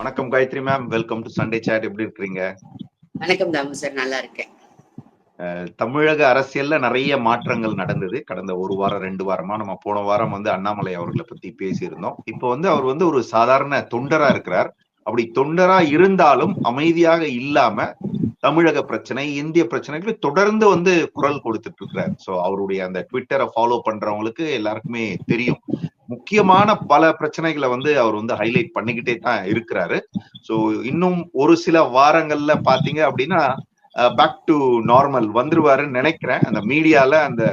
வணக்கம் Gayathri ma'am welcome to Sunday chat எப்படி இருக்கிறீங்க? வணக்கம் தாமு சார் நல்லா இருக்கேன். தமிழக அரசியல்ல நிறைய மாற்றங்கள் நடந்தது. கடந்த ஒரு வாரம் ரெண்டு வாரமா நம்ம போன வாரம் வந்து அண்ணாமலை அவர்களை பத்தி பேசியிருந்தோம். இப்போ வந்து அவர் வந்து ஒரு சாதாரண தொண்டரா இருக்கிறார். அப்படி தொண்டரா இருந்தாலும் அமைதியாக இல்லாம தமிழக பிரச்சனை இந்திய பிரச்சனைகளுக்கு தொடர்ந்து வந்து குரல் கொடுத்துட்டு இருக்கிறார். சோ அவருடைய அந்த ட்விட்டரை ஃபாலோ பண்றவங்களுக்கு எல்லாருக்குமே தெரியும். முக்கியமான பல பிரச்சனைகளை வந்து அவர் வந்து ஹைலைட் பண்ணிக்கிட்டே தான் இருக்கிறாரு. சோ இன்னும் ஒரு சில வாரங்கள்ல பாத்தீங்க அப்படின்னா பேக் டு நார்மல் வந்துருவாருன்னு நினைக்கிறேன். அந்த மீடியால அந்த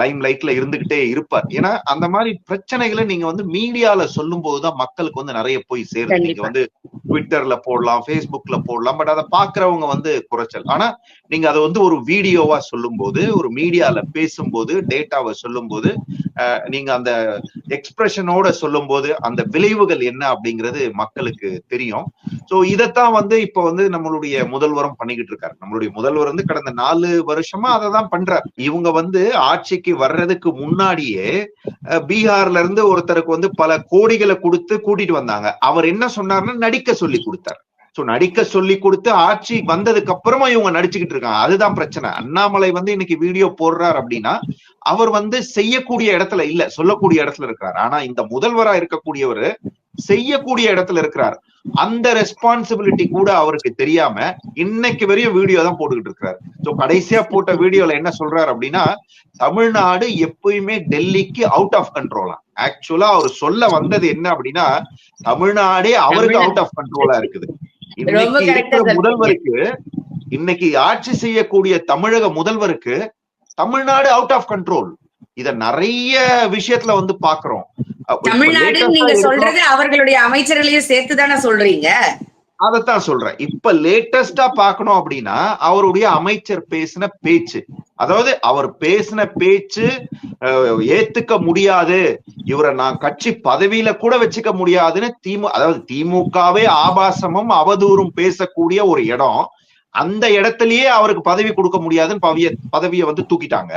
லைம் லைட்ல இருந்துகிட்டே இருப்பார். ஏன்னா அந்த மாதிரி பிரச்சனைகளை நீங்க வந்து மீடியால சொல்லும் போதுதான் மக்களுக்கு வந்து நிறைய போய் சேரும். நீங்க. வந்து ட்விட்டர்ல போடலாம் ஃபேஸ்புக்ல போடலாம் பட் அதை பாக்குறவங்க வந்து குறைச்சல். ஆனா நீங்க அதை வந்து ஒரு வீடியோவா சொல்லும்போது ஒரு மீடியால பேசும்போது டேட்டாவை சொல்லும்போது அஹ், நீங்க அந்த எக்ஸ்பிரஷனோட சொல்லும்போது அந்த விளைவுகள் என்ன அப்படிங்கிறது மக்களுக்கு தெரியும். சோ இதைத்தான் வந்து இப்ப வந்து நம்மளுடைய முதல்வரும் பண்ணிக்கிட்டு இருக்காரு. நம்மளுடைய முதல்வர் வந்து கடந்த நாலு வருஷமா அதை தான் பண்றார். இவங்க வந்து ஆட்சிக்கு வர்றதுக்கு முன்னாடியே பீகார்ல இருந்து ஒருத்தருக்கு வந்து பல கோடிகளை கொடுத்து கூட்டிட்டு வந்தாங்க. அவர் என்ன சொன்னார்னா நடிக்க சொல்லி கொடுத்தார். சோ நடிக்க சொல்லி கொடுத்து ஆட்சி வந்ததுக்கு அப்புறமா இவங்க நடிச்சுக்கிட்டு இருக்காங்க. அதுதான் பிரச்சனை. அண்ணாமலை வந்து இன்னைக்கு வீடியோ போடுறார் அப்படின்னா அவர் வந்து செய்யக்கூடிய இடத்துல இல்ல சொல்லக்கூடிய இடத்துல இருக்கிறார். ஆனா இந்த முதல்வரா இருக்கக்கூடியவர் செய்யக்கூடிய இடத்துல இருக்கிறார். அந்த ரெஸ்பான்சிபிலிட்டி கூட அவருக்கு தெரியாம இன்னைக்கு வரையும் வீடியோ தான் போட்டுக்கிட்டு இருக்கிறார். சோ கடைசியா போட்ட வீடியோல என்ன சொல்றாரு அப்படின்னா தமிழ்நாடு எப்பயுமே டெல்லிக்கு அவுட் ஆஃப் கண்ட்ரோலா ஆக்சுவலா அவர் சொல்ல வந்தது என்ன அப்படின்னா தமிழ்நாடே அவருக்கு அவுட் ஆஃப் கண்ட்ரோலா இருக்குது. இன்னைக்கு இருக்கிற. முதல்வருக்கு இன்னைக்கு ஆட்சி செய்யக்கூடிய தமிழக முதல்வருக்கு தமிழ்நாடு அவுட் ஆஃப் கண்ட்ரோல் இத நிறைய விஷயத்துல வந்து பாக்குறோம். தமிழ்நாடு நீங்க சொல்றது அவர்களுடைய அமைச்சர்களையும் சேர்த்து தானே சொல்றீங்க? அதைத்தான் சொல்றேன். இப்ப லேட்டஸ்டா பாக்கணும் அப்படின்னா அவருடைய அமைச்சர் பேசின பேச்சு. அதாவது அவர் பேசின பேச்சு அஹ், ஏத்துக்க முடியாது. இவரை நான் கட்சி பதவியில கூட வச்சுக்க முடியாதுன்னு திமு அதாவது திமுகவே ஆபாசமும் அவதூறும் பேசக்கூடிய ஒரு இடம். அந்த இடத்துலயே அவருக்கு பதவி கொடுக்க முடியாதுன்னு பவிய பதவியை வந்து தூக்கிட்டாங்க.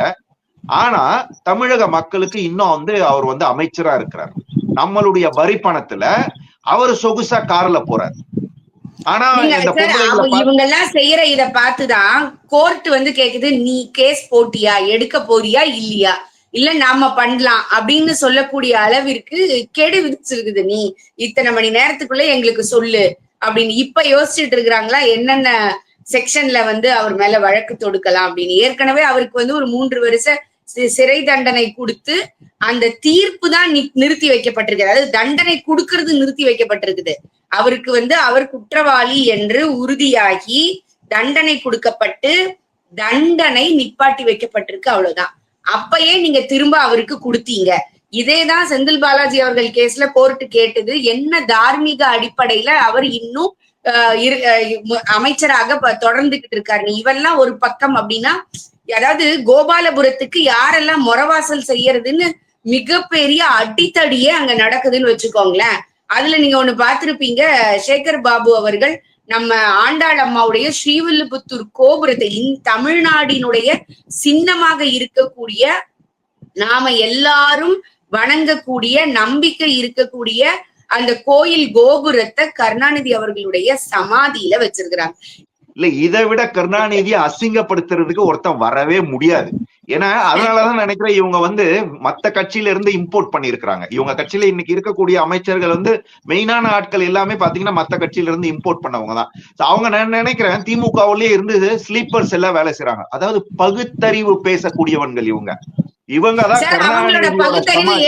ஆனா தமிழக மக்களுக்கு இன்னும் வந்து அவர் வந்து அமைச்சரா இருக்கிறார். நம்மளுடைய வரி பணத்துல அவர் சொகுசா கார்ல போறாரு. ஆனா இவங்க எல்லாம் செய்யற இத பார்த்துதான் கோர்ட் வந்து கேக்குது நீ கேஸ் போட்டியா எடுக்க போறியா இல்லையா? இல்ல நாம பண்ணலாம் அப்படின்னு சொல்லக்கூடிய அளவிற்கு கெடு விதிச்சிருக்குது நீ. இத்தனை மணி நேரத்துக்குள்ள எங்களுக்கு சொல்லு அப்படின்னு இப்ப யோசிச்சுட்டு இருக்கிறாங்களா? என்னென்ன செக்ஷன்ல வந்து அவர் மேல வழக்கு தொடுக்கலாம் அப்படின்னு. ஏற்கனவே அவருக்கு வந்து ஒரு மூன்று வருஷ சி- சிறை தண்டனை கொடுத்து அந்த தீர்ப்பு தான் நிறுத்தி வைக்கப்பட்டிருக்கு. அதாவது தண்டனை கொடுக்கறது நிறுத்தி வைக்கப்பட்டிருக்குது. அவருக்கு வந்து அவர் குற்றவாளி என்று உறுதியாகி தண்டனை கொடுக்கப்பட்டு தண்டனை நிப்பாட்டி வைக்கப்பட்டிருக்கு அவ்வளவுதான். அப்பயே நீங்க திரும்ப அவருக்கு கொடுத்தீங்க. இதேதான் செந்தில் பாலாஜி அவர்கள் கேஸ்ல கோர்ட்டு கேட்டது என்ன தார்மீக அடிப்படையில அவர் இன்னும் ஆஹ், இரு- அமைச்சராக தொடர்ந்துகிட்டு இருக்காரு. இவெல்லாம் ஒரு பக்கம் அப்படின்னா அதாவது கோபாலபுரத்துக்கு யாரெல்லாம் முறவாசல் செய்யறதுன்னு மிகப்பெரிய அடித்தடியே அங்க நடக்குதுன்னு வச்சுக்கோங்களேன். அதுல நீங்க ஒண்ணு பார்த்திருப்பீங்க சேகர் பாபு அவர்கள் நம்ம ஆண்டாள் அம்மாவுடைய ஸ்ரீவில்லிபுத்தூர் கோபுரத்தை தமிழ்நாடினுடைய சின்னமாக இருக்கக்கூடிய நாம எல்லாரும் வணங்கக்கூடிய நம்பிக்கை இருக்கக்கூடிய அந்த கோயில் கோபுரத்தை கருணாநிதி அவர்களுடைய சமாதியில வச்சிருக்கிறாங்க. இல்ல இதை விட கருணாநிதியை அசிங்கப்படுத்துறதுக்கு ஒருத்தன் வரவே முடியாது. ஏன்னா அதனாலதான் நினைக்கிறேன் இவங்க வந்து மத்த கட்சியில இருந்து இம்போர்ட் பண்ணிருக்கிறாங்க இவங்க கட்சியில இன்னைக்கு இருக்கக்கூடிய அமைச்சர்கள் வந்து மெயினான ஆட்கள் எல்லாமே பாத்தீங்கன்னா மத்த கட்சியில இருந்து இம்போர்ட் பண்ணவங்க தான். அவங்க நான் நினைக்கிறேன் திமுகவுலயே இருந்து ஸ்லீப்பர்ஸ் எல்லாம் வேலை செய்யறாங்க அதாவது பகுத்தறிவு பேசக்கூடியவன்கள் இவங்க. இவங்க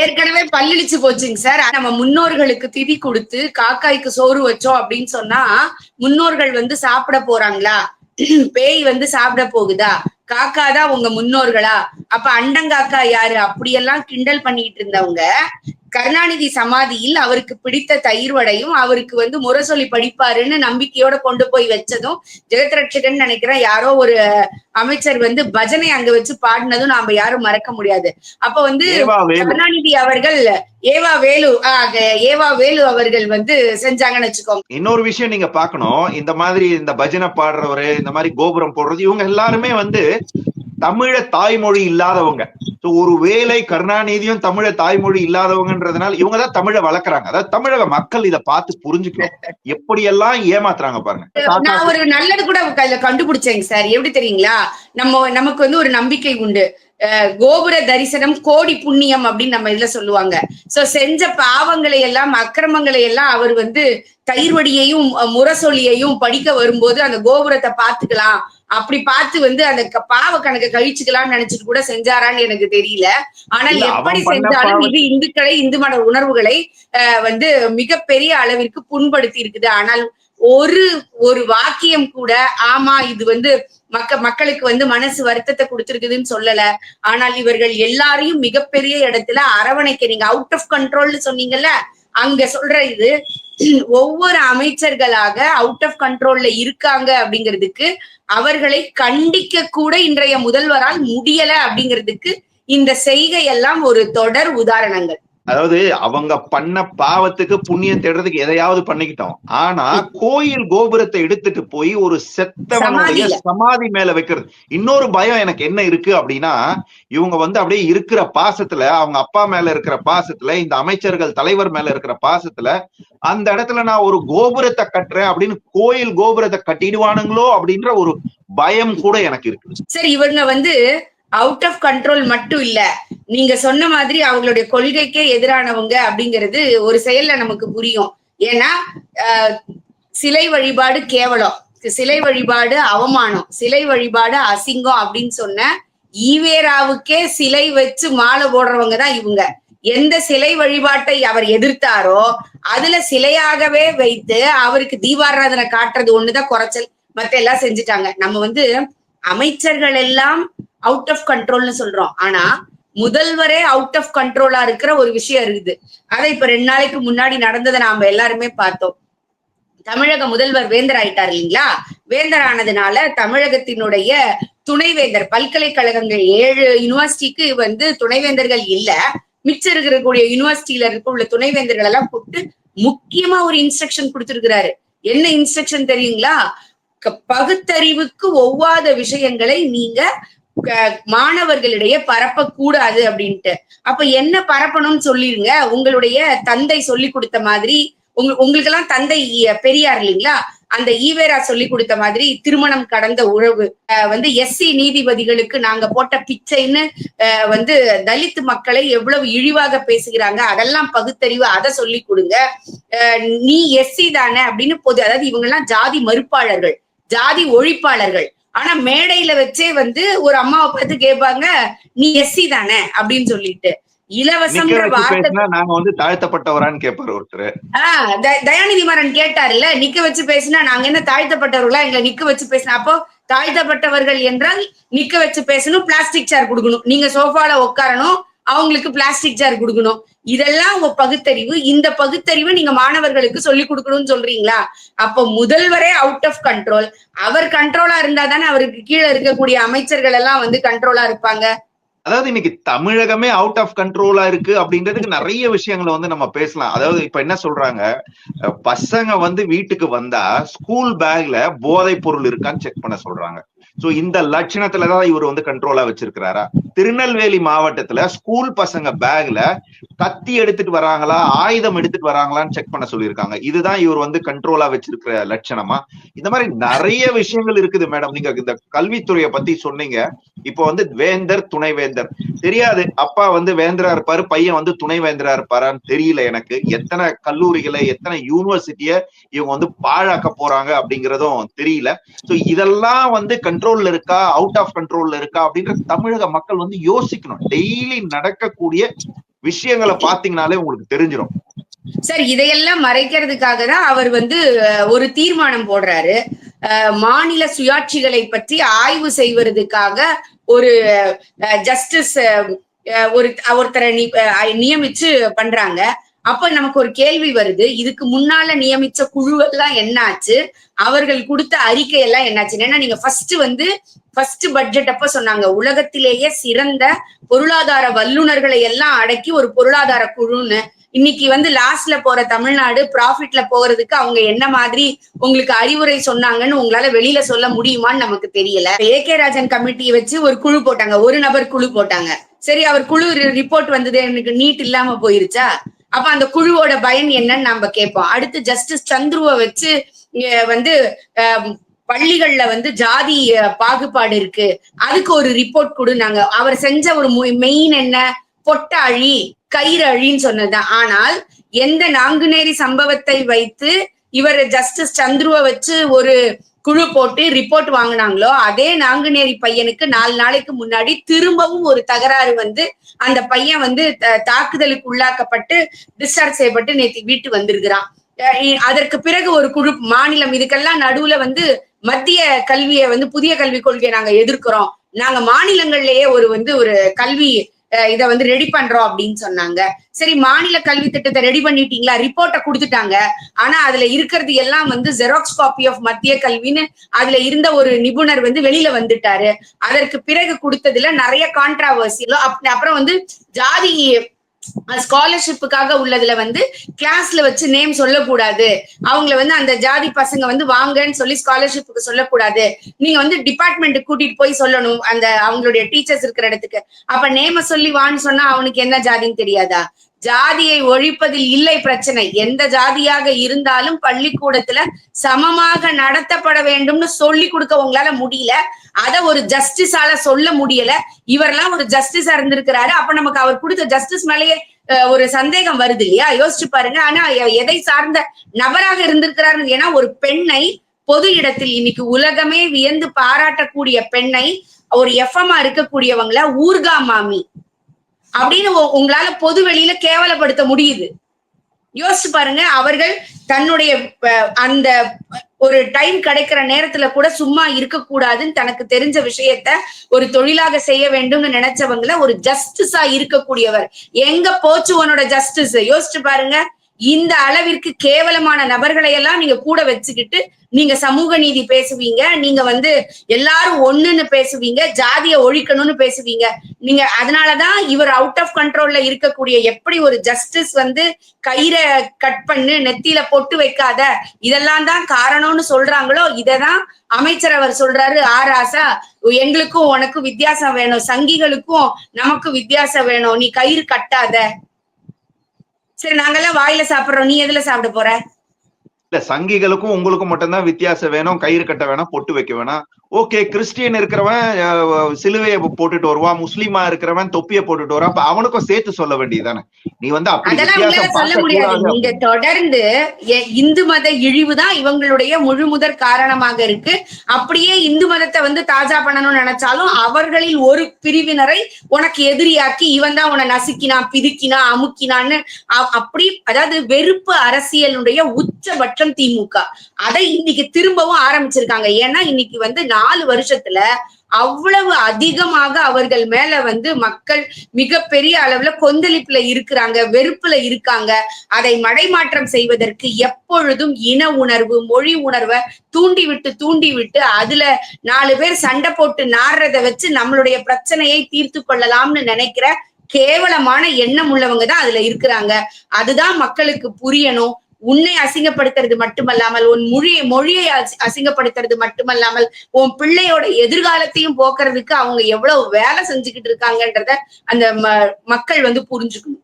ஏற்கனவே பல்லிழிச்சு போச்சுங்க சார். நம்ம முன்னோர்களுக்கு திதி கொடுத்து காக்காய்க்கு சோறு வச்சோம் அப்படின்னு சொன்னா முன்னோர்கள் வந்து சாப்பிட போறாங்களா? பேய் வந்து சாப்பிட போகுதா? காக்கா தான் உங்க முன்னோர்களா? அப்ப அண்டங்காக்கா யாரு? அப்படியெல்லாம் கிண்டல் பண்ணிட்டு இருந்தவங்க கருணாநிதி சமாதியில் அவருக்கு பிடித்த தயிர் வடையும் அவருக்கு வந்து முரசொலி படிப்பாருன்னு நம்பிக்கையோட கொண்டு போய் வச்சதும் ஜெகத்ரட்சகன் நினைக்கிறேன் யாரோ ஒரு அமைச்சர் வந்து பஜனை அங்க வச்சு பாடினதும் நாம யாரும் மறக்க முடியாது. அப்ப வந்து கருணாநிதி அவர்கள் ஏவா வேலு ஆஹ் ஏவா வேலு அவர்கள் வந்து செஞ்சாங்கன்னு வச்சுக்கோங்க. இன்னொரு விஷயம் நீங்க பார்க்கணும். இந்த மாதிரி இந்த பஜனை பாடுறவரு இந்த மாதிரி கோபுரம் போடுறது இவங்க எல்லாருமே வந்து தமிழ தாய்மொழி இல்லாதவங்க. சோ ஒரு வேளை கருணாநிதியும் தமிழ தாய்மொழி இல்லாதவங்கன்றதுனால இவங்க தான் தமிழை வளர்க்குறாங்க. அதாவது தமிழக மக்கள் இதை பார்த்து புரிஞ்சுக்கணும். எப்படியெல்லாம் ஏமாத்துறாங்க பாருங்க. நான் ஒரு நல்லது கூட கண்டுபிடிச்சேங்க சார். எப்படி தெரியுங்களா? நம்ம நமக்கு வந்து ஒரு நம்பிக்கை உண்டு. கோபுர தரிசனம் கோடி புண்ணியம் அப்படின்னு நம்ம இதுல சொல்லுவாங்க. சோ செஞ்ச பாவங்களை எல்லாம் அக்கிரமங்களை எல்லாம் அவர் வந்து தயிர்வடியையும் முரசொலியையும் படிக்க வரும்போது அந்த கோபுரத்தை பாத்துக்கலாம் அப்படி பார்த்து வந்து அந்த பாவ கணக்கை கழிச்சுக்கலாம்னு நினைச்சிட்டு கூட செஞ்சாரான்னு எனக்கு தெரியல. ஆனால் எப்படி செஞ்சாலும் இது இந்துக்களை இந்து மத உணர்வுகளை அஹ், வந்து மிகப்பெரிய அளவிற்கு புண்படுத்தி இருக்குது ஆனால் ஒரு ஒரு வாக்கியம் கூட ஆமா இது வந்து மக்க மக்களுக்கு வந்து மனசு வருத்தத்தை கொடுத்துருக்குதுன்னு சொல்லல. ஆனால் இவர்கள் எல்லாரையும் மிகப்பெரிய இடத்துல அரவணைக்க நீங்க அவுட் ஆஃப் கண்ட்ரோல்னு சொன்னீங்கல்ல அங்க சொல்ற இது ஒவ்வொரு அமைச்சர்களாக அவுட் ஆஃப் கண்ட்ரோல்ல இருக்காங்க அப்படிங்கிறதுக்கு அவர்களை கண்டிக்க கூட இன்றைய முதல்வரால் முடியல அப்படிங்கிறதுக்கு இந்த செய்கை எல்லாம் ஒரு தொடர் உதாரணங்கள். அதாவது அவங்க பண்ண பாவத்துக்கு புண்ணியம் தேடுறதுக்கு எதையாவது பண்ணிக்கிட்டோம். ஆனா கோயில் கோபுரத்தை எடுத்துட்டு போய் ஒரு செத்தவனுடைய. சமாதி மேல வைக்கிறது. இன்னொரு பயம் எனக்கு என்ன இருக்கு அப்படின்னா இவங்க வந்து அப்படியே இருக்கிற பாசத்துல அவங்க அப்பா மேல இருக்கிற பாசத்துல இந்த அமைச்சர்கள் தலைவர் மேல இருக்கிற பாசத்துல அந்த இடத்துல நான் ஒரு கோபுரத்தை கட்டுறேன் அப்படின்னு கோயில் கோபுரத்தை கட்டிடுவானுங்களோ அப்படின்ற ஒரு பயம் கூட எனக்கு இருக்கு. சரி இவங்க வந்து அவுட் ஆஃப் கண்ட்ரோல் மட்டும் இல்ல. நீங்க சொன்ன மாதிரி அவங்களுடைய கொள்கைக்கே எதிரானவங்க அப்படிங்கிறது ஒரு செயல்ல நமக்கு புரியும். ஏன்னா ஆஹ், சிலை வழிபாடு கேவலம். சிலை வழிபாடு அவமானம். சிலை வழிபாடு அசிங்கம் அப்படின்னு சொன்ன ஈவேராவுக்கே சிலை வச்சு மாலை போடுறவங்க தான் இவங்க. எந்த சிலை வழிபாட்டை அவர் எதிர்த்தாரோ அதுல சிலையாகவே வைத்து அவருக்கு தீபாராதனை காட்டுறது ஒண்ணுதான் குறைச்சல். மத்த எல்லாம் செஞ்சுட்டாங்க. நம்ம வந்து அமைச்சர்கள் எல்லாம் அவுட் ஆஃப் கண்ட்ரோல்னு சொல்றோம். ஆனா முதல்வரே அவுட் ஆஃப் கண்ட்ரோலா இருக்கிற ஒரு விஷயம் இருக்குது. அதை இப்ப ரெண்டு நாளைக்கு முன்னாடி நடந்ததை நாம எல்லாருமே பார்த்தோம். தமிழக முதல்வர் வேந்தர் ஆயிட்டார் இல்லைங்களா? வேந்தர் ஆனதுனால தமிழகத்தினுடைய துணைவேந்தர் பல்கலைக்கழகங்கள் ஏழு யூனிவர்சிட்டிக்கு வந்து துணைவேந்தர்கள் இல்ல. மிச்சம் இருக்கக்கூடிய யூனிவர்சிட்டியில இருக்க உள்ள துணைவேந்தர்கள் எல்லாம் கூப்பிட்டு முக்கியமா ஒரு இன்ஸ்ட்ரக்ஷன் கொடுத்திருக்கிறாரு. என்ன இன்ஸ்ட்ரக்ஷன் தெரியுங்களா? பகுத்தறிவுக்கு ஒவ்வாத விஷயங்களை நீங்க க- மாணவர்களிடையே பரப்பக்கூடாது அப்படின்ட்டு. அப்ப என்ன பரப்பணும்னு சொல்லிருங்க. உங்களுடைய தந்தை சொல்லி கொடுத்த மாதிரி உங்க உங்களுக்கெல்லாம் தந்தை பெரியார் இல்லைங்களா? அந்த ஈவேரா சொல்லி கொடுத்த மாதிரி திருமணம் கடந்த உறவு. அஹ் வந்து எஸ்சி நீதிபதிகளுக்கு நாங்க போட்ட பிச்சைன்னு வந்து தலித் மக்களை எவ்வளவு இழிவாக பேசுகிறாங்க அதெல்லாம் பகுத்தறிவு அதை சொல்லி கொடுங்க. நீ எஸ்சி தானே அப்படின்னு பொது அதாவது இவங்க எல்லாம் ஜாதி மறுப்பாளர்கள். ஜாதி ஒழிப்பாளர்கள். ஆனா மேடையில வச்சே வந்து ஒரு அம்மாவை பார்த்து கேட்பாங்க நீ எஸ்சி தானே? அப்படின்னு சொல்லிட்டு. இலவசம்ன்ற வார்த்தை நாங்க வந்து தாழ்த்தப்பட்டவரான்னு கேட்பாரு ஒருத்தர். ஆஹ் தயாநிதி மாறன் கேட்டார்ல நிக்க வச்சு பேசினா நாங்க என்ன தாழ்த்தப்பட்டவர்களா? எங்களை நிக்க வச்சு பேசினா. அப்போ தாழ்த்தப்பட்டவர்கள் என்றால் நிக்க வச்சு பேசணும் பிளாஸ்டிக் சேர் கொடுக்கணும். நீங்க சோஃபால உட்காரணும் அவங்களுக்கு பிளாஸ்டிக் சேர் கொடுக்கணும். இதெல்லாம் உங்க பகுத்தறிவு. இந்த பகுத்தறிவு நீங்க மாணவர்களுக்கு சொல்லி கொடுக்கணும்னு சொல்றீங்களா? அப்போ முதல்வரே அவுட் ஆஃப் கண்ட்ரோல் அவர் கண்ட்ரோலா இருந்தா தானே அவருக்கு கீழே இருக்கக்கூடிய அமைச்சர்கள் எல்லாம் வந்து கண்ட்ரோலா இருப்பாங்க. அதாவது இன்னைக்கு தமிழகமே அவுட் ஆஃப் கண்ட்ரோலா இருக்கு அப்படின்றதுக்கு நிறைய விஷயங்களை வந்து நம்ம பேசலாம். அதாவது இப்ப என்ன சொல்றாங்க? பசங்க வந்து வீட்டுக்கு வந்தா ஸ்கூல் பேக்ல போதைப் பொருள் இருக்கான்னு செக் பண்ண சொல்றாங்க. சோ இந்த லட்சணத்துலதான் இவர் வந்து கண்ட்ரோலா வச்சிருக்கிறாரா? திருநெல்வேலி மாவட்டத்துல ஸ்கூல் பசங்க பேக்ல கத்தி எடுத்துட்டு வராங்களா ஆயுதம் எடுத்துட்டு வராங்களான்னு செக் பண்ண சொல்லியிருக்காங்க. இதுதான் இவர் வந்து கண்ட்ரோலா வச்சிருக்கிற லட்சணமா? இந்த மாதிரி நிறைய விஷயங்கள் இருக்குது மேடம். நீங்க இந்த கல்வித்துறையை பத்தி சொன்னீங்க. இப்போ வந்து வேந்தர் துணைவேந்தர். தெரியாது அப்பா வந்து வேந்தரா இருப்பாரு பையன் வந்து துணைவேந்தரா இருப்பாரான்னு தெரியல எனக்கு. எத்தனை கல்லூரிகளை எத்தனை யூனிவர்சிட்டிய இவங்க வந்து பாழாக்க போறாங்க அப்படிங்கறதும் தெரியல. சோ இதெல்லாம் வந்து கண்ட்ரோல்ல இருக்கா? அவுட் ஆஃப் கண்ட்ரோல்ல இருக்கா? அப்படின்றது தமிழக மக்கள் வந்து யோசிக்கணும். டெய்லி நடக்கக்கூடிய விஷயங்களை பாத்தீங்கனாலே உங்களுக்கு தெரிஞ்சிடும் சார் இதையெல்லாம் மறைக்கிறதுக்காக தான் அவர் வந்து ஒரு தீர்மானம் போடுறாரு. மாநில சுயாட்சிகளை பற்றி ஆய்வு செய்வதற்காக ஒரு ஜஸ்டிஸ் ஒரு ஒருத்தரை நியமிச்சு பண்றாங்க. அப்ப நமக்கு ஒரு கேள்வி வருது இதுக்கு முன்னால நியமிச்ச குழுவெல்லாம் என்னாச்சு? அவர்கள் கொடுத்த அறிக்கை எல்லாம் என்னாச்சு? ஏன்னா நீங்க ஃபர்ஸ்ட் வந்து ஃபர்ஸ்ட் பட்ஜெட் அப்ப சொன்னாங்க உலகத்திலேயே சிறந்த பொருளாதார வல்லுநர்களை எல்லாம் அடக்கி ஒரு பொருளாதார குழுன்னு. இன்னைக்கு வந்து லாஸ்ட்ல போற தமிழ்நாடு ப்ராஃபிட்ல போறதுக்கு அவங்க என்ன மாதிரி உங்களுக்கு அறிவுரை சொன்னாங்கன்னு உங்களால வெளியில சொல்ல முடியுமான்னு நமக்கு தெரியல. ஏ கே ராஜன் கமிட்டியை வச்சு ஒரு குழு போட்டாங்க ஒரு நபர் குழு போட்டாங்க. சரி அவர் குழு ரிப்போர்ட் வந்தது எனக்கு நீட் இல்லாம போயிருச்சா? அப்ப அந்த குழுவோட பயன் என்னன்னு நம்ம கேட்போம். அடுத்து ஜஸ்டிஸ் சந்துருவை வச்சு வந்து பள்ளிகள்ல வந்து ஜாதி பாகுபாடு இருக்கு. அதுக்கு ஒரு ரிப்போர்ட் கொடுனாங்க அவர் செஞ்ச ஒரு மெயின் என்ன? பொட்ட அழி கயிறு அழின்னு சொன்னதுதான். ஆனால் எந்த நாங்குநேரி சம்பவத்தை வைத்து இவர் ஜஸ்டிஸ் சந்துருவை வச்சு ஒரு குழு போட்டு ரிப்போர்ட் வாங்கினாங்களோ அதே நாங்குநேரி பையனுக்கு நாலு நாளைக்கு முன்னாடி திரும்பவும் ஒரு தகராறு வந்து அந்த பையன் வந்து த- தாக்குதலுக்கு உள்ளாக்கப்பட்டு டிஸ்சார்ஜ் செய்யப்பட்டு நேற்று வீட்டு வந்திருக்கிறான். அதற்கு பிறகு ஒரு குழு மாநிலம் இதுக்கெல்லாம் நடுவுல வந்து மத்திய கல்வியை வந்து புதிய கல்விக் கொள்கையை நாங்க எதிர்க்கிறோம். நாங்க மாநிலங்கள்லயே ஒரு வந்து ஒரு கல்வி இதை வந்து ரெடி பண்றோம் அப்படின்னு சொன்னாங்க. சரி மாநில கல்வி திட்டத்தை ரெடி பண்ணிட்டீங்களா? ரிப்போர்ட்டை கொடுத்துட்டாங்க. ஆனா அதுல இருக்கிறது எல்லாம் வந்து ஜெராக்ஸ் காப்பி ஆஃப் மத்திய கல்வின்னு அதுல இருந்த ஒரு நிபுணர் வந்து வெளியில வந்துட்டாரு. அதற்கு பிறகு கொடுத்ததுல நிறைய கான்ட்ராவர்சி அப்புறம் வந்து ஜாதி ஸ்காலர்ஷிப்புக்காக உள்ளதுல வந்து கிளாஸ்ல வச்சு நேம் சொல்லக்கூடாது. அவங்கள வந்து அந்த ஜாதி பசங்க வந்து வாங்கன்னு சொல்லி ஸ்காலர்ஷிப்புக்கு சொல்லக்கூடாது. நீங்க வந்து டிபார்ட்மெண்ட்டுக்கு கூட்டிட்டு போய் சொல்லணும் அந்த அவங்களுடைய டீச்சர்ஸ் இருக்கிற இடத்துக்கு. அப்ப நேம சொல்லி வான்னு சொன்னா அவனுக்கு என்ன ஜாதின்னு தெரியாதா? ஜாதியை ஒழிப்பதில் இல்லை பிரச்சனை. எந்த ஜாதியாக இருந்தாலும் பள்ளிக்கூடத்துல சமமாக நடத்தப்பட வேண்டும்னு சொல்லி கொடுக்க உங்களால முடியல. அத ஒரு ஜஸ்டிஸால சொல்ல முடியல. இவரெல்லாம் ஒரு ஜஸ்டிஸா இருந்திருக்கிறாரு. அப்ப நமக்கு அவர் கொடுத்த ஜஸ்டிஸ் மேலேயே ஒரு சந்தேகம் வருது இல்லையா? யோசிச்சு பாருங்க. ஆனா எதை சார்ந்த நபராக இருந்திருக்கிறாரு ஏன்னா ஒரு பெண்ணை பொது இடத்தில் இன்னைக்கு உலகமே வியந்து பாராட்டக்கூடிய பெண்ணை ஒரு எஃப்எம்ஆ இருக்கக்கூடியவங்கள ஊர்கா மாமி அப்படின்னு உங்களால பொது வெளியில கேவலப்படுத்த முடியுது. யோசிச்சு பாருங்க அவர்கள் தன்னுடைய அந்த ஒரு டைம் கிடைக்கிற நேரத்துல கூட சும்மா இருக்கக்கூடாதுன்னு தனக்கு தெரிஞ்ச விஷயத்த ஒரு தொழிலாக செய்ய வேண்டும்னு நினைச்சவங்கள ஒரு ஜஸ்டிஸா இருக்கக்கூடியவர். எங்க போச்சு உன்னோட ஜஸ்டிஸ் யோசிச்சு பாருங்க இந்த அளவிற்கு கேவலமான நபர்களை எல்லாம் நீங்க கூட வச்சுக்கிட்டு நீங்க சமூக நீதி பேசுவீங்க. நீங்க வந்து எல்லாரும் ஒண்ணுன்னு பேசுவீங்க. ஜாதியை ஒழிக்கணும்னு பேசுவீங்க. நீங்க அதனாலதான் இவர் அவுட் ஆஃப் கண்ட்ரோல்ல இருக்கக்கூடிய எப்படி ஒரு ஜஸ்டிஸ் வந்து கயிறை கட் பண்ணு நெத்தியில பொட்டு வைக்காத இதெல்லாம் தான் காரணம்னு சொல்றாங்களோ இததான் அமைச்சர் அவர் சொல்றாரு ஆர் ஆசா எங்களுக்கும் உனக்கும் வித்தியாசம் வேணும் சங்கிகளுக்கும் நமக்கு வித்தியாசம் வேணும் நீ கயிறு கட்டாத. சரி நாங்கெல்லாம் வாயில சாப்பிடுறோம். நீ எதுல சாப்பிட போற? இல்ல சங்கிகளுக்கும் உங்களுக்கும் மட்டும்தான் வித்தியாசம் வேணும். கயிறு கட்ட வேணாம் பொட்டு வைக்க வேணாம். ஓகே கிறிஸ்டியன் இருக்கிறவன் சிலுவையை போட்டுட்டு வருவான் முஸ்லீமா இருக்கிறவன் தொப்பியை போட்டுட்டு வருவான். அப்ப அவனுக்கும் சேர்த்து சொல்ல வேண்டியதுதானே. நீ வந்து சொல்ல முடியாது. நீங்க தொடர்ந்து இந்து மத இழிவு தான் இவங்களுடைய முழு முதற் காரணமாக இருக்கு. அப்படியே இந்து மதத்தை வந்து தாஜா பண்ணணும்னு நினைச்சாலும் அவர்களில் ஒரு பிரிவினரை உனக்கு எதிரியாக்கி இவன் தான் உன்னை நசுக்கினான் பிதுக்கினா அமுக்கினான்னு அப்படி அதாவது வெறுப்பு அரசியலுடைய உச்சபட்சம் திமுக. அதை இன்னைக்கு திரும்பவும் ஆரம்பிச்சிருக்காங்க. ஏன்னா இன்னைக்கு வந்து நாலு வருஷத்துல அவ்வளவு அதிகமாக அவர்கள் மேல வந்து மக்கள் மிகப்பெரிய அளவுல கொந்தளிப்புல இருக்கிறாங்க வெறுப்புல இருக்காங்க. அதை மடைமாற்றம் செய்வதற்கு எப்பொழுதும் இன உணர்வு மொழி உணர்வை தூண்டி விட்டு தூண்டி விட்டு அதுல நாலு பேர் சண்டை போட்டு நாடுறத வச்சு நம்மளுடைய பிரச்சனையை தீர்த்து கொள்ளலாம்னு நினைக்கிற கேவலமான எண்ணம் உள்ளவங்க தான் அதுல இருக்கிறாங்க. அதுதான் மக்களுக்கு புரியணும். உன்னை அசிங்கப்படுத்துறது மட்டுமல்லாமல் உன் மொழியை மொழியை அசி- அசிங்கப்படுத்துறது மட்டுமல்லாமல் உன் பிள்ளையோட எதிர்காலத்தையும் போக்குறதுக்கு அவங்க எவ்வளவு வேலை செஞ்சுக்கிட்டு இருக்காங்கன்றத அந்த ம- மக்கள் வந்து புரிஞ்சுக்கணும்.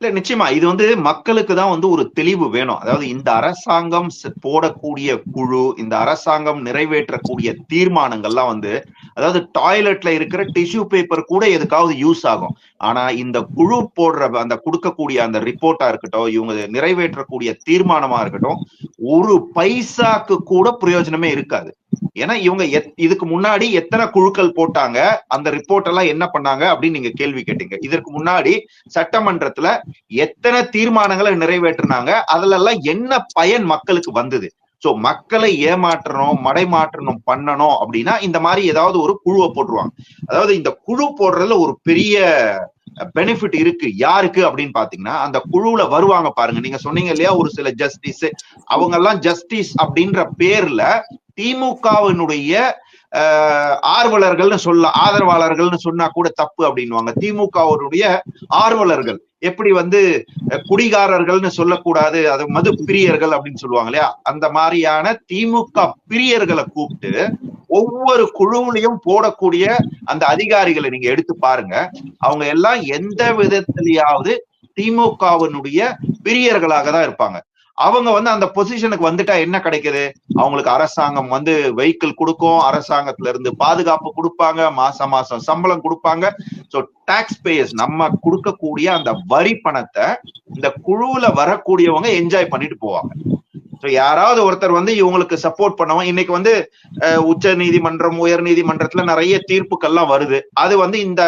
இல்ல நிச்சயமா. இது வந்து மக்களுக்கு தான் வந்து ஒரு தெளிவு வேணும். அதாவது இந்த அரசாங்கம் போடக்கூடிய குழு இந்த அரசாங்கம் நிறைவேற்றக்கூடிய தீர்மானங்கள்லாம் வந்து அதாவது டாய்லெட்ல இருக்கிற டிஷ்யூ பேப்பர் கூட எதுக்காவது யூஸ் ஆகும். ஆனா இந்த குழு போடுற அந்த கொடுக்கக்கூடிய அந்த ரிப்போர்ட்டா இருக்கட்டும் இவங்க நிறைவேற்றக்கூடிய தீர்மானமா இருக்கட்டும் ஒரு பைசாக்கு கூட பிரயோஜனமே இருக்காது. ஏன்னா இவங்க எத்- இதுக்கு முன்னாடி எத்தனை குழுக்கள் போட்டாங்க அந்த ரிப்போர்ட் எல்லாம் என்ன பண்ணாங்க அப்படின்னு நீங்க கேள்வி கேட்டீங்க. இதற்கு முன்னாடி சட்டமன்றத்துல எத்தனை தீர்மானங்களை நிறைவேற்றினாங்க அதுல எல்லாம் என்ன பயன் மக்களுக்கு வந்தது? சோ மக்களை ஏமாற்றணும் மடைமாற்றணும் பண்ணணும் அப்படின்னா இந்த மாதிரி ஏதாவது ஒரு குழுவை போட்டுருவாங்க. அதாவது இந்த குழு போடுறதுல ஒரு பெரிய பெனிஃபிட் இருக்கு யாருக்கு அப்படின்னு பாத்தீங்கன்னா அந்த குழுவுல வருவாங்க பாருங்க. நீங்க சொன்னீங்க இல்லையா ஒரு சில ஜஸ்டிஸ் அவங்க எல்லாம் ஜஸ்டிஸ் அப்படின்ற பேர்ல திமுகவினுடைய ஆர்வலர்கள்னு சொல்ல ஆதரவாளர்கள்னு சொன்னா கூட தப்பு அப்படின்னுவாங்க. திமுகவினுடைய ஆர்வலர்கள். எப்படி வந்து குடிகாரர்கள்னு சொல்லக்கூடாது அது மது பிரியர்கள் அப்படின்னு சொல்லுவாங்க இல்லையா? அந்த மாதிரியான திமுக பிரியர்களை கூப்பிட்டு ஒவ்வொரு குழுவிலையும் போடக்கூடிய அந்த அதிகாரிகளை நீங்க எடுத்து பாருங்க. அவங்க எல்லாம் எந்த விதத்திலேயாவது திமுகவினுடைய பிரியர்களாக தான் இருப்பாங்க. அவங்க வந்து அந்த பொசிஷனுக்கு வந்துட்டா என்ன கிடைக்குது? அவங்களுக்கு அரசாங்கம் வந்து வெஹிக்கிள் கொடுக்கும் அரசாங்கத்துல இருந்து பாதுகாப்பு கொடுப்பாங்க மாசம் மாசம் சம்பளம் கொடுப்பாங்க. சோ டாக்ஸ் பேயர்ஸ் நம்ம கொடுக்கக்கூடிய அந்த வரி பணத்தை இந்த குழுவுல வரக்கூடியவங்க என்ஜாய் பண்ணிட்டு போவாங்க. ஸோ யாராவது ஒருத்தர் வந்து இவங்களுக்கு சப்போர்ட் பண்ணவும் இன்னைக்கு வந்து உச்ச நீதிமன்றம் உயர் நீதிமன்றத்துல நிறைய தீர்ப்புக்கள்லாம் வருது. அது வந்து இந்த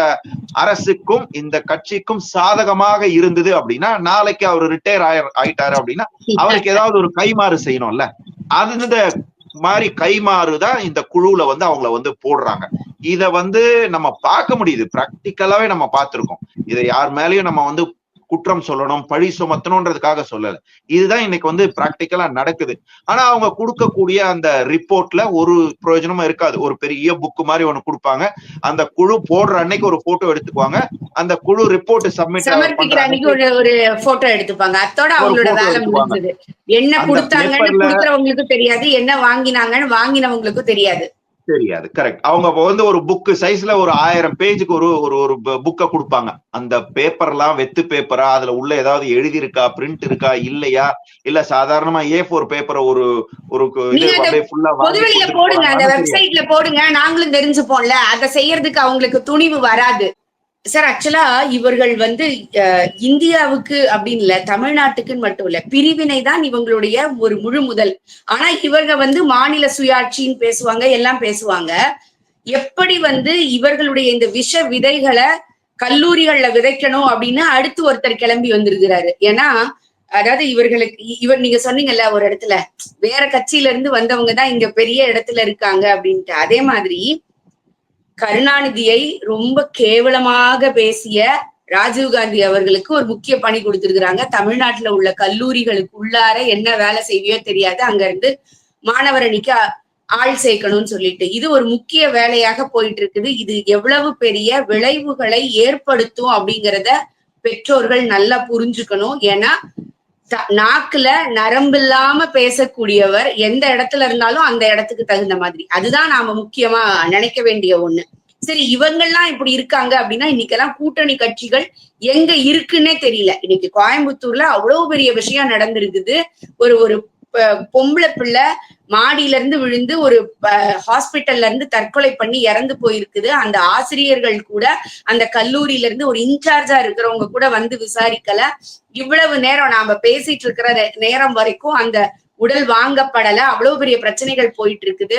அரசுக்கும் இந்த கட்சிக்கும் சாதகமாக இருந்தது அப்படின்னா நாளைக்கு அவர் ரிட்டையர் ஆய ஆயிட்டாரு அப்படின்னா அவருக்கு ஏதாவது ஒரு கைமாறு செய்யணும்ல. அது இந்த மாதிரி கைமாறுதான் இந்த குழுவுல வந்து அவங்கள வந்து போடுறாங்க. இத வந்து நம்ம பார்க்க முடியுது. பிராக்டிக்கலாவே நம்ம பார்த்திருக்கோம். இதை யார் மேலயும் நம்ம வந்து குற்றம் சொல்லணும் பழி சுமத்தணும்ன்றதுக்காக சொல்லல. இதுதான் இன்னைக்கு வந்து பிராக்டிக்கலா நடக்குது. ஆனா அவங்க கொடுக்கக்கூடிய அந்த ரிப்போர்ட்ல ஒரு பிரயோஜனமும் இருக்காது. ஒரு பெரிய புக் மாதிரி ஒண்ணு கொடுப்பாங்க. அந்த குழு போடுற அன்னைக்கு ஒரு போட்டோ எடுத்துக்குவாங்க. அந்த குழு ரிப்போர்ட் சப்மிட் அன்னைக்கு ஒரு ஒரு போட்டோ எடுத்துப்பாங்க. அத்தோட அவங்களோட வேலை முடிஞ்சது. என்ன கொடுத்தாங்கன்னு கொடுக்கறவங்களுக்கும் தெரியாது. என்ன வாங்கினாங்கன்னு வாங்கினவங்களுக்கும் தெரியாது. தெரியாது. கரெக்ட் அவங்க வந்து ஒரு புக் சைஸ்ல ஒரு ஆயிரம் பேஜுக்கு ஒரு ஒரு ஒரு புக்கை கொடுப்பாங்க. அந்த பேப்பர்லாம் வெத்து பேப்பரா அதுல உள்ள ஏதாவது எழுதி இருக்கா பிரிண்ட் இருக்கா இல்லையா? இல்ல சாதாரணமா ஏ போர் பேப்பரை ஒரு ஒரு போடுங்க. அந்த வெப்சைட்ல போடுங்க. நாங்களும் தெரிஞ்சுப்போம்ல. அதை செய்யறதுக்கு அவங்களுக்கு துணிவு வராது. சார் ஆக்சுவலா இவர்கள் வந்து இந்தியாவுக்கு அப்படின்னு இல்ல தமிழ்நாட்டுக்குன்னு மட்டும் இல்ல பிரிவினை தான் இவங்களுடைய ஒரு முழு முதல். ஆனா இவங்க வந்து மாநில சுயாட்சின்னு பேசுவாங்க எல்லாம் பேசுவாங்க. எப்படி வந்து இவர்களுடைய இந்த விஷ விதைகளை கல்லூரிகள்ல விதைக்கணும் அப்படின்னு அடுத்து ஒருத்தர் கிளம்பி வந்திருக்கிறாரு. ஏன்னா அதாவது இவர்களுக்கு இவர் நீங்க சொன்னீங்கல்ல ஒரு இடத்துல வேற கட்சியில இருந்து வந்தவங்க தான் இங்க பெரிய இடத்துல இருக்காங்க அப்படின்ட்டு. அதே மாதிரி கருணாநிதியை ரொம்ப கேவலமாக பேசிய ராஜீவ்காந்தி அவர்களுக்கு ஒரு முக்கிய பணி கொடுத்திருக்கிறாங்க. தமிழ்நாட்டுல உள்ள கல்லூரிகளுக்கு உள்ளார என்ன வேலை செய்வியோ தெரியாது. அங்க இருந்து மாணவரணிக்கு ஆள் சேர்க்கணும்னு சொல்லிட்டு. இது ஒரு முக்கிய வேலையாக போயிட்டு இருக்குது இது எவ்வளவு பெரிய விளைவுகளை ஏற்படுத்தும் அப்படிங்கிறத பெற்றோர்கள் நல்லா புரிஞ்சுக்கணும். ஏன்னா நாக்குல நரம்பு இல்லாம பேசக்கூடியவர் எந்த இடத்துல இருந்தாலும் அந்த இடத்துக்கு தகுந்த மாதிரி. அதுதான் நாம முக்கியமா நினைக்க வேண்டிய ஒண்ணு. சரி இவங்கெல்லாம் இப்படி இருக்காங்க அப்படின்னா இன்னைக்கெல்லாம் கூட்டணி கட்சிகள் எங்க இருக்குன்னே தெரியல. இன்னைக்கு கோயம்புத்தூர்ல அவ்வளவு பெரிய விஷயம் நடந்திருக்குது. ஒரு ஒரு பொம்பளை பிள்ளை மாடியில இருந்து விழுந்து ஒரு ஹாஸ்பிட்டல்ல இருந்து தற்கொலை பண்ணி இறந்து போயிருக்குது. அந்த ஆசிரியர்கள் கூட அந்த கல்லூரியில இருந்து ஒரு இன்சார்ஜா இருக்கிறவங்க கூட வந்து விசாரிக்கல. இவ்வளவு நேரம் நாம பேசிட்டு இருக்கிற நேரம் வரைக்கும் அந்த உடல் வாங்கப்படல. அவ்வளவு பெரிய பிரச்சனைகள் போயிட்டு இருக்குது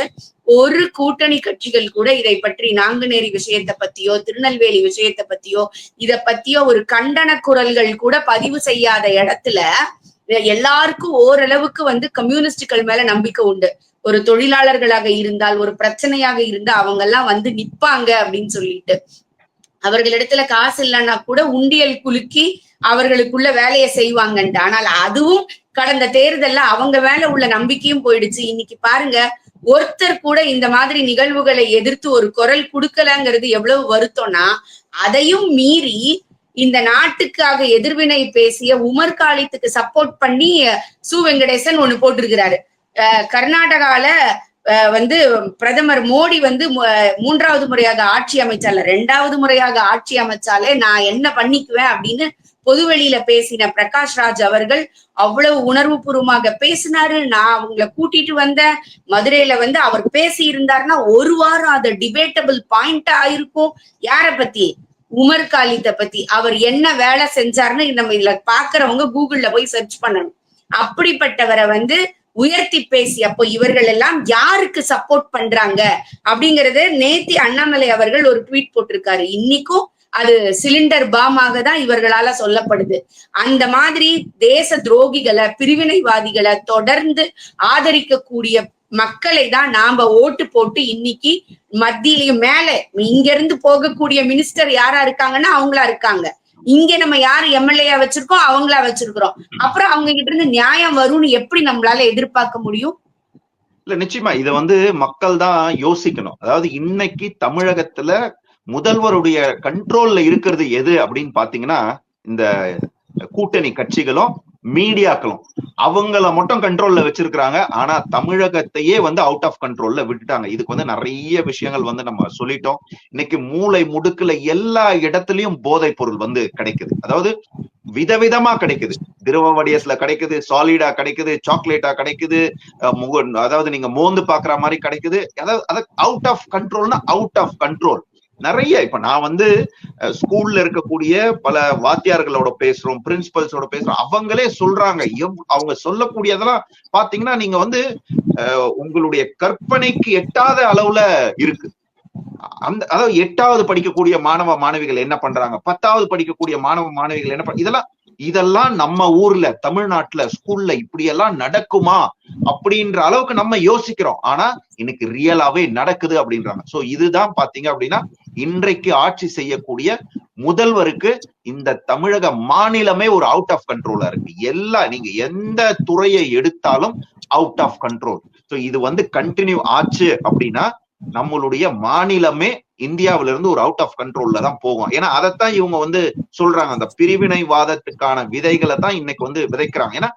ஒரு கூட்டணி கட்சிகள் கூட இதை பற்றி நாங்குநேரி விஷயத்தை பத்தியோ திருநெல்வேலி விஷயத்தை பத்தியோ இத பத்தியோ ஒரு கண்டன குரல்கள் கூட பதிவு செய்யாத இடத்துல எல்லாருக்கும் ஓரளவுக்கு வந்து கம்யூனிஸ்டுகள் மேல நம்பிக்கை உண்டு. ஒரு தொழிலாளர்களாக இருந்தால் ஒரு பிரச்சனையாக இருந்தா அவங்க எல்லாம் வந்து நிப்பாங்க அப்படின்னு சொல்லிட்டு. அவர்களிடத்துல காசு இல்லைன்னா கூட உண்டியல் குலுக்கி அவர்களுக்குள்ள வேலையை செய்வாங்கன்ட்டு. ஆனால் அதுவும் கடந்த தேர்தல்ல அவங்க மேல உள்ள நம்பிக்கையும் போயிடுச்சு. இன்னைக்கு பாருங்க ஒருத்தர் கூட இந்த மாதிரி நிகழ்வுகளை எதிர்த்து ஒரு குரல் கொடுக்கலங்கிறது எவ்வளவு வருத்தம்னா அதையும் மீறி இந்த நாட்டுக்காக எதிர்வினை பேசிய உமர் காலித்துக்கு சப்போர்ட் பண்ணி சு வெங்கடேசன் ஒண்ணு போட்டிருக்கிறாரு. கர்நாடகால வந்து பிரதமர் மோடி வந்து மூன்றாவது முறையாக ஆட்சி அமைச்சால ரெண்டாவது முறையாக ஆட்சி அமைச்சாலே நான் என்ன பண்ணிக்குவேன் அப்படின்னு பொதுவெளியில பேசின பிரகாஷ் ராஜ் அவர்கள் அவ்வளவு உணர்வு பூர்வமாக பேசினாரு. நான் அவங்களை கூட்டிட்டு வந்தேன். மதுரையில வந்து அவர் பேசி இருந்தாருன்னா ஒரு வாரம் அது டிபேட்டபிள் பாயிண்ட் ஆயிருக்கும் யார பத்தி? உமர் காலித பத்தி அவர் என்ன வேலை செஞ்சாருன்னு நம்ம இதுல பாக்குறவங்க கூகுள்ல போய் சர்ச் பண்ணணும். அப்படிப்பட்டவரை வந்து உயர்த்தி பேசி அப்போ இவர்கள் எல்லாம் யாருக்கு சப்போர்ட் பண்றாங்க? அப்படிங்கறத நேத்தி அண்ணாமலை அவர்கள் ஒரு ட்வீட் போட்டிருக்காரு. இன்னைக்கும் அது சிலிண்டர் பாமாக தான் இவர்களால சொல்லப்படுது. அந்த மாதிரி தேச துரோகிகளை பிரிவினைவாதிகளை தொடர்ந்து ஆதரிக்கக்கூடிய மக்களை தான் நாம ஓட்டு போட்டு இன்னைக்கு மத்தியிலையும் மேல இங்க இருந்து போகக்கூடிய மினிஸ்டர் யாரா இருக்காங்கன்னா அவங்களா இருக்காங்க. இங்க நம்ம யாரு எம்எல்ஏயா வச்சிருக்கோம்? அவங்களா வச்சிருக்கிறோம். அப்புறம் அவங்க கிட்ட இருந்து நியாயம் வரும்னு எப்படி நம்மளால எதிர்பார்க்க முடியும்? இல்ல நிச்சயமா. இத வந்து மக்கள் தான் யோசிக்கணும். அதாவது இன்னைக்கு தமிழகத்துல முதல்வருடைய கண்ட்ரோல்ல இருக்கிறது எது அப்படின்னு பாத்தீங்கன்னா இந்த கூட்டணி கட்சிகளும் மீடியாக்களும். அவங்கள மட்டும் கண்ட்ரோல்ல வச்சிருக்கிறாங்க. ஆனா தமிழகத்தையே வந்து அவுட் ஆஃப் கண்ட்ரோல்ல விட்டுட்டாங்க. இதுக்கு வந்து நிறைய விஷயங்கள் வந்து நம்ம சொல்லிட்டோம். இன்னைக்கு மூளை முடுக்குல எல்லா இடத்துலயும் போதைப் பொருள் வந்து கிடைக்குது. அதாவது விதவிதமா கிடைக்குது. திரவ வடியஸ்ல கிடைக்குது சாலிடா கிடைக்குது சாக்லேட்டா கிடைக்குது முக அதாவது நீங்க மோந்து பாக்குற மாதிரி கிடைக்குது. அதாவது அவுட் ஆஃப் கண்ட்ரோல்னா அவுட் ஆஃப் கண்ட்ரோல் நிறைய இப்ப நான் வந்து ஸ்கூல்ல இருக்கக்கூடிய பல வாத்தியார்களோட பேசுறோம் பிரின்சிபல்ஸோட பேசுறோம் அவங்களே சொல்றாங்க. எவ்- அவங்க சொல்லக்கூடியதெல்லாம் பாத்தீங்கன்னா நீங்க வந்து உங்களுடைய கற்பனைக்கு எட்டாத அளவுல இருக்கு. அந்த அதாவது எட்டாவது படிக்கக்கூடிய மாணவ மாணவிகள் என்ன பண்றாங்க? பத்தாவது படிக்கக்கூடிய மாணவ மாணவிகள் என்ன பண் இதெல்லாம் இதெல்லாம் நம்ம ஊர்ல தமிழ்நாட்டுல ஸ்கூல்ல இப்படி எல்லாம் நடக்குமா? அப்படின்ற அளவுக்கு நம்ம யோசிக்கிறோம். ஆனா இன்னைக்கு ரியலாவே நடக்குது அப்படின்றாங்க. சோ இதுதான் பாத்தீங்க அப்படின்னா இன்றைக்கு ஆட்சி செய்யக்கூடிய முதல்வருக்கு இந்த தமிழக மாநிலமே ஒரு அவுட் ஆஃப் கண்ட்ரோலா இருக்கு. எல்லா நீங்க எந்த துறையை எடுத்தாலும் அவுட் ஆஃப் கண்ட்ரோல் சோ இது வந்து கண்டினியூ ஆச்சு அப்படின்னா நம்மளுடைய மாநிலமே இந்தியாவில இருந்து ஒரு அவுட் ஆஃப் கண்ட்ரோல்ல தான் போகும். ஏன்னா அதைத்தான் இவங்க வந்து சொல்றாங்க. அந்த பிரிவினைவாதத்துக்கான விதைகளை தான் இன்னைக்கு வந்து விதைக்கிறாங்க. ஏன்னா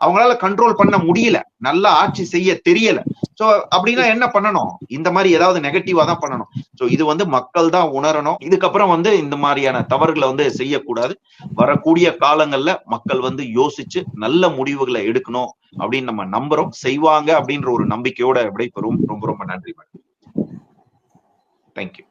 அவங்களால கண்ட்ரோல் பண்ண முடியல. நல்லா ஆட்சி செய்ய தெரியல. சோ அப்படின்னா என்ன பண்ணணும்? இந்த மாதிரி ஏதாவது நெகட்டிவா தான் பண்ணணும். சோ இது வந்து மக்கள் தான் உணரணும். இதுக்கப்புறம் வந்து இந்த மாதிரியான தவறுகளை வந்து செய்யக்கூடாது. வரக்கூடிய காலங்கள்ல மக்கள் வந்து யோசிச்சு நல்ல முடிவுகளை எடுக்கணும் அப்படின்னு நம்ம நம்புறோம். செய்வாங்க அப்படின்ற ஒரு நம்பிக்கையோட விடைபெறும் ரொம்ப ரொம்ப நன்றி மேடம். தேங்க்யூ